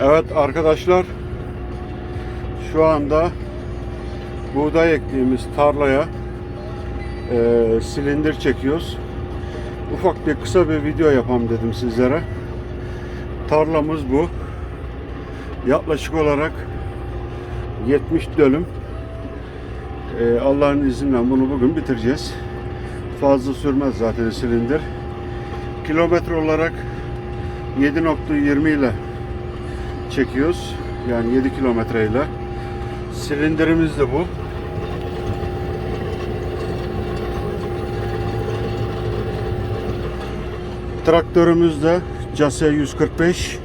Evet arkadaşlar şu anda buğday ektiğimiz tarlaya e, silindir çekiyoruz. Ufak bir kısa bir video yapalım dedim sizlere. Tarlamız bu. Yaklaşık olarak 70 dönüm. E, Allah'ın izniyle bunu bugün bitireceğiz. Fazla sürmez zaten silindir. Kilometre olarak 7.20 ile çekiyoruz. Yani 7 kilometre ile. Silindirimiz de bu. Traktörümüz de Case 145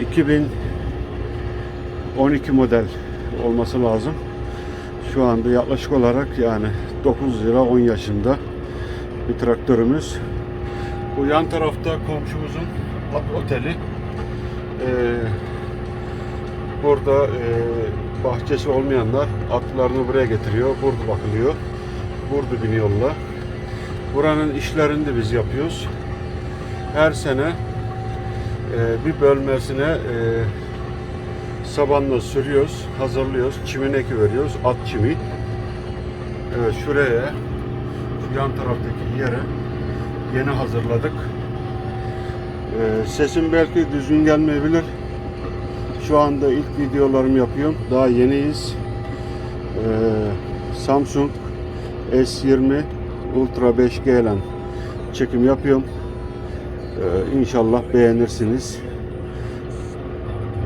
2012 model olması lazım. Şu anda yaklaşık olarak yani 9 lira 10 yaşında bir traktörümüz. Bu yan tarafta komşumuzun oteli. Ee, burada e, bahçesi olmayanlar atlarını buraya getiriyor. Burada bakılıyor. Burada biniyorlar. Buranın işlerini de biz yapıyoruz. Her sene e, bir bölmesine e, sabanla sürüyoruz, hazırlıyoruz, çimini eki veriyoruz, at çimi. Evet şuraya, şu yan taraftaki yere yeni hazırladık. E, sesim belki düzgün gelmeyebilir. Şu anda ilk videolarımı yapıyorum. Daha yeniyiz. E, Samsung S20 Ultra 5G ile çekim yapıyorum. Ee, inşallah beğenirsiniz.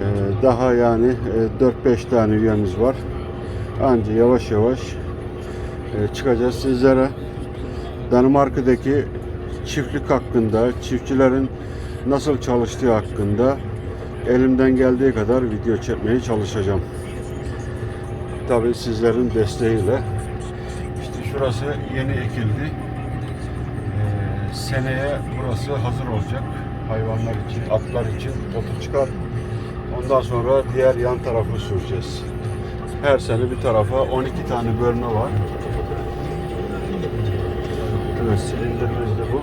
Ee, daha yani e, 4-5 tane üyemiz var. Anca yavaş yavaş e, çıkacağız sizlere. Danimarka'daki çiftlik hakkında, çiftçilerin nasıl çalıştığı hakkında elimden geldiği kadar video çekmeye çalışacağım. Tabii sizlerin desteğiyle. İşte şurası yeni ekildi. Ee, seneye burası hazır olacak. Hayvanlar için, atlar için otu çıkar. Ondan sonra diğer yan tarafı süreceğiz. Her sene bir tarafa 12 tane bölme var. Evet, silindirimiz de bu.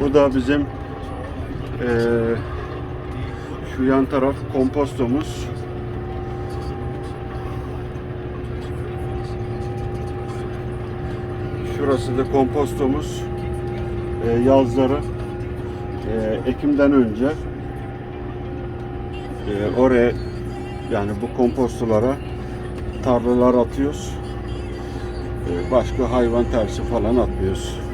Bu da bizim eee, şu yan taraf kompostomuz. Şurası da kompostomuz. Ee, yazları e, Ekim'den önce e, oraya yani bu kompostolara tarlalar atıyoruz. E, başka hayvan tersi falan atmıyoruz.